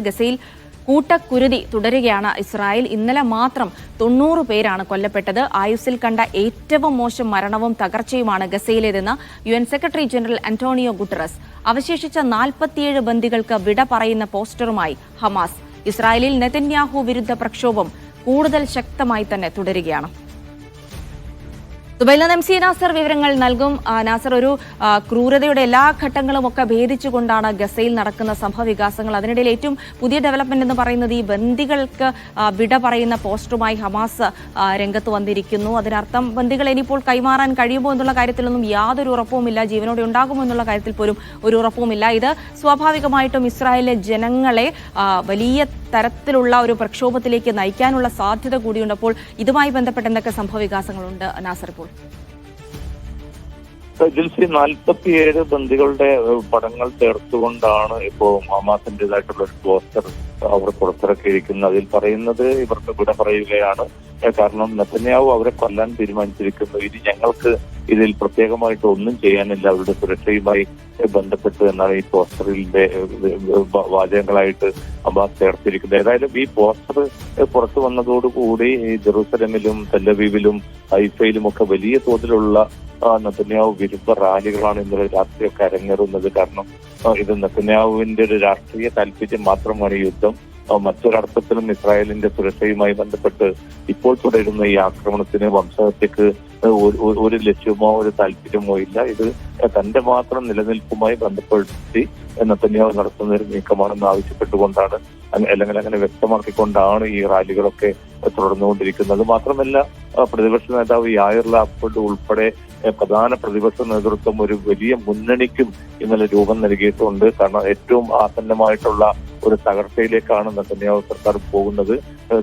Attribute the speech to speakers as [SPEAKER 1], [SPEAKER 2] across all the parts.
[SPEAKER 1] ഗസയിൽ കൂട്ടക്കുരുതി തുടരുകയാണ് ഇസ്രായേൽ. ഇന്നലെ മാത്രം തൊണ്ണൂറ് പേരാണ് കൊല്ലപ്പെട്ടത്. ആയുസിൽ കണ്ട ഏറ്റവും മോശം മരണവും തകർച്ചയുമാണ് ഗസയിലേതെന്ന് U N secretary general Antonio Guterres. അവശേഷിച്ച നാൽപ്പത്തിയേഴ് ബന്ദികൾക്ക് വിട പറയുന്ന പോസ്റ്ററുമായി ഹമാസ്. ഇസ്രായേലിൽ നെതന്യാഹു വിരുദ്ധ പ്രക്ഷോഭം കൂടുതൽ ശക്തമായി തന്നെ തുടരുകയാണ്. ദുബൈയിൽ നിന്ന് എം സി നാസർ വിവരങ്ങൾ നൽകും. നാസർ ഒരു ക്രൂരതയുടെ എല്ലാ ഘട്ടങ്ങളും ഒക്കെ ഭേദിച്ചുകൊണ്ടാണ് ഗസയിൽ നടക്കുന്ന സംഭവ വികാസങ്ങൾ. അതിനിടയിൽ ഏറ്റവും പുതിയ ഡെവലപ്മെന്റ് എന്ന് പറയുന്നത് ഈ ബന്ദികൾക്ക് വിട പറയുന്ന പോസ്റ്ററുമായി ഹമാസ് രംഗത്ത് വന്നിരിക്കുന്നു. അതിനർത്ഥം ബന്ദികൾ ഇനിയിപ്പോൾ കൈമാറാൻ കഴിയുമോ എന്നുള്ള കാര്യത്തിലൊന്നും യാതൊരു ഉറപ്പുമില്ല. ജീവനോടെ ഉണ്ടാകുമോ എന്നുള്ള കാര്യത്തിൽ പോലും ഒരു ഉറപ്പുമില്ല. ഇത് സ്വാഭാവികമായിട്ടും ഇസ്രായേലിലെ ജനങ്ങളെ വലിയ തരത്തിലുള്ള ഒരു പ്രക്ഷോഭത്തിലേക്ക് നയിക്കാനുള്ള സാധ്യത കൂടിയുണ്ടപ്പോൾ ഇതുമായി ബന്ധപ്പെട്ട എന്തൊക്കെ സംഭവ വികാസങ്ങളുണ്ട് നാസർ ഇപ്പോൾ? Timor.
[SPEAKER 2] ജിൽസി നാൽപ്പത്തിയേഴ് ബന്ദികളുടെ പടങ്ങൾ ചേർത്തുകൊണ്ടാണ് ഇപ്പോ ഹമാസിന്റേതായിട്ടുള്ള ഒരു പോസ്റ്റർ അവർ പുറത്തിറക്കിയിരിക്കുന്നത്. അതിൽ പറയുന്നത് ഇവർക്ക് വിട പറയുകയാണ്. കാരണം നെത്തന്യാവ് അവരെ കൊല്ലാൻ തീരുമാനിച്ചിരിക്കുന്നു. ഇനി ഞങ്ങൾക്ക് ഇതിൽ പ്രത്യേകമായിട്ട് ഒന്നും ചെയ്യാനില്ല. അവരുടെ സുരക്ഷയുമായി ബന്ധപ്പെട്ട് എന്നാണ് ഈ പോസ്റ്ററിന്റെ വാചകങ്ങളായിട്ട് അബ്ബാസ് ചേർത്തിരിക്കുന്നത്. ഏതായാലും ഈ പോസ്റ്റർ പുറത്തു വന്നതോടുകൂടി ജെറൂസലമിലും തെല്ലവീവിലും ഹൈഫയിലും ഒക്കെ വലിയ തോതിലുള്ള ആ, നെതന്യാഹു വിരുദ്ധ റാലികളാണ് ഇന്നലെ രാത്രിയൊക്കെ അരങ്ങേറുന്നത് കാരണം ഇത് നെതന്യാഹുവിന്റെ ഒരു രാഷ്ട്രീയ താല്പര്യം മാത്രമാണ് യുദ്ധം. മറ്റൊരർത്ഥത്തിലും ഇസ്രായേലിന്റെ സുരക്ഷയുമായി ബന്ധപ്പെട്ട് ഇപ്പോൾ തുടരുന്ന ഈ ആക്രമണത്തിന് വംശഹത്യക്ക് ഒരു- ലക്ഷ്യമോ ഒരു താല്പര്യമോ ഇല്ല. ഇത് തന്റെ മാത്രം നിലനിൽപ്പുമായി ബന്ധപ്പെടുത്തി നെതന്യാഹു നടത്തുന്ന ഒരു നീക്കമാണെന്ന് ആവശ്യപ്പെട്ടുകൊണ്ടാണ് അല്ലെങ്കിൽ അങ്ങനെ വ്യക്തമാക്കിക്കൊണ്ടാണ് ഈ റാലികളൊക്കെ തുടർന്നുകൊണ്ടിരിക്കുന്നത്. മാത്രമല്ല പ്രതിപക്ഷ നേതാവ് യായർ ലാഫോർഡ് ഉൾപ്പെടെ പ്രധാന പ്രതിപക്ഷ നേതൃത്വം ഒരു വലിയ മുന്നണിക്കും ഇന്നലെ രൂപം നൽകിയിട്ടുണ്ട്. കാരണം ഏറ്റവും ആസന്നമായിട്ടുള്ള ഒരു തകർച്ചയിലേക്കാണ് നെതന്യാഹു സർക്കാർ പോകുന്നത്.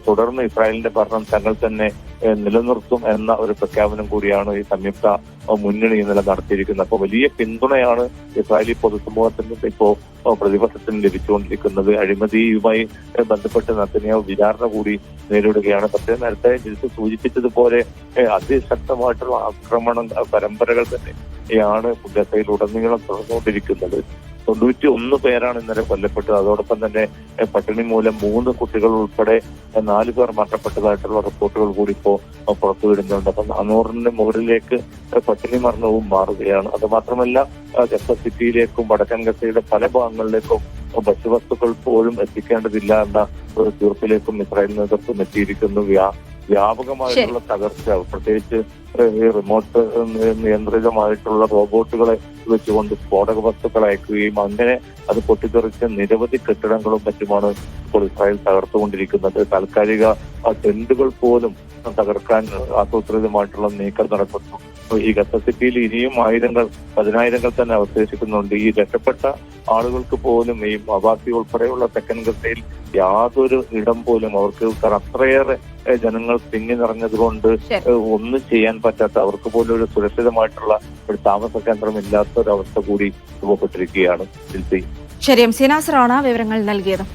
[SPEAKER 2] തുടർന്ന് ഇസ്രായേലിന്റെ ഭരണം തങ്ങൾ തന്നെ നിലനിർത്തും എന്ന ഒരു പ്രഖ്യാപനം കൂടിയാണ് ഈ സംയുക്ത മുന്നണി ഇന്നലെ നടത്തിയിരിക്കുന്നത്. അപ്പോൾ വലിയ പിന്തുണയാണ് ഇസ്രായേലി പൊതുസമൂഹത്തിൽ നിന്ന് ഇപ്പോ ഏഹ്, പ്രതിപക്ഷത്തിന് ലഭിച്ചുകൊണ്ടിരിക്കുന്നത്. അഴിമതിയുമായി ബന്ധപ്പെട്ട് നടത്തിയ വിചാരണ കൂടി നേരിടുകയാണ്. പക്ഷേ നേരത്തെ ജിൽസ് സൂചിപ്പിച്ചതുപോലെ അതിശക്തമായിട്ടുള്ള ആക്രമണ പരമ്പരകൾ തന്നെയാണ് ഗസയിൽ ഉടനീളം തുടർന്നുകൊണ്ടിരിക്കുന്നത്. തൊണ്ണൂറ്റി ഒന്ന് പേരാണ് ഇന്നലെ കൊല്ലപ്പെട്ടത്. അതോടൊപ്പം തന്നെ പട്ടിണി മൂലം മൂന്ന് കുട്ടികൾ ഉൾപ്പെടെ നാല് പേർ മരണപ്പെട്ടതായിട്ടുള്ള റിപ്പോർട്ടുകൾ കൂടി ഇപ്പോ പുറത്തു വിടുന്നുണ്ട്. അപ്പം നാനൂറിന് മുകളിലേക്ക് പട്ടിണി മരണവും മാറുകയാണ്. അത് മാത്രമല്ല ഗസ സിറ്റിയിലേക്കും വടക്കൻ ഗസയുടെ പല ഭാഗങ്ങളിലേക്കും ഭക്ഷ്യ വസ്തുക്കൾ പോലും എത്തിക്കേണ്ടതില്ല എന്ന ഒരു തീർപ്പിലേക്കും ഇസ്രായേൽ നേതൃത്വം എത്തിയിരിക്കുന്നു. വ്യാ വ്യാപകമായിട്ടുള്ള തകർച്ച പ്രത്യേകിച്ച് ഈ റിമോട്ട് നിയന്ത്രിതമായിട്ടുള്ള റോബോട്ടുകളെ വെച്ചുകൊണ്ട് സ്ഫോടക വസ്തുക്കൾ അയക്കുകയും അങ്ങനെ അത് പൊട്ടിത്തെറിച്ച നിരവധി കെട്ടിടങ്ങളും മറ്റുമാണ് ഇപ്പോൾ ഇസ്രായേൽ തകർത്തുകൊണ്ടിരിക്കുന്നത്. താൽക്കാലിക ടെന്റുകൾ പോലും തകർക്കാൻ ആസൂത്രിതമായിട്ടുള്ള നീക്കം നടക്കുന്നു. ഈ ഗസസിറ്റിയിൽ ഇനിയും ആയിരങ്ങൾ പതിനായിരങ്ങൾ തന്നെ അവശേഷിക്കുന്നുണ്ട്. ഈ രക്ഷപ്പെട്ട ആളുകൾക്ക് പോലും ഈ അബാസി ഉൾപ്പെടെയുള്ള തെക്കൻ ഗസയിൽ യാതൊരു ഇടം പോലും അവർക്ക് അത്രയേറെ ജനങ്ങൾ തിങ്ങി നിറഞ്ഞതുകൊണ്ട് ഒന്നും ചെയ്യാൻ പറ്റാത്ത അവർക്ക് പോലും ഒരു സുരക്ഷിതമായിട്ടുള്ള ഒരു താമസ കേന്ദ്രം ഇല്ലാത്ത ഒരു അവസ്ഥ കൂടി രൂപപ്പെട്ടിരിക്കുകയാണ്.
[SPEAKER 1] ശരി എം സി നാസറാണ് വിവരങ്ങൾ നൽകിയത്.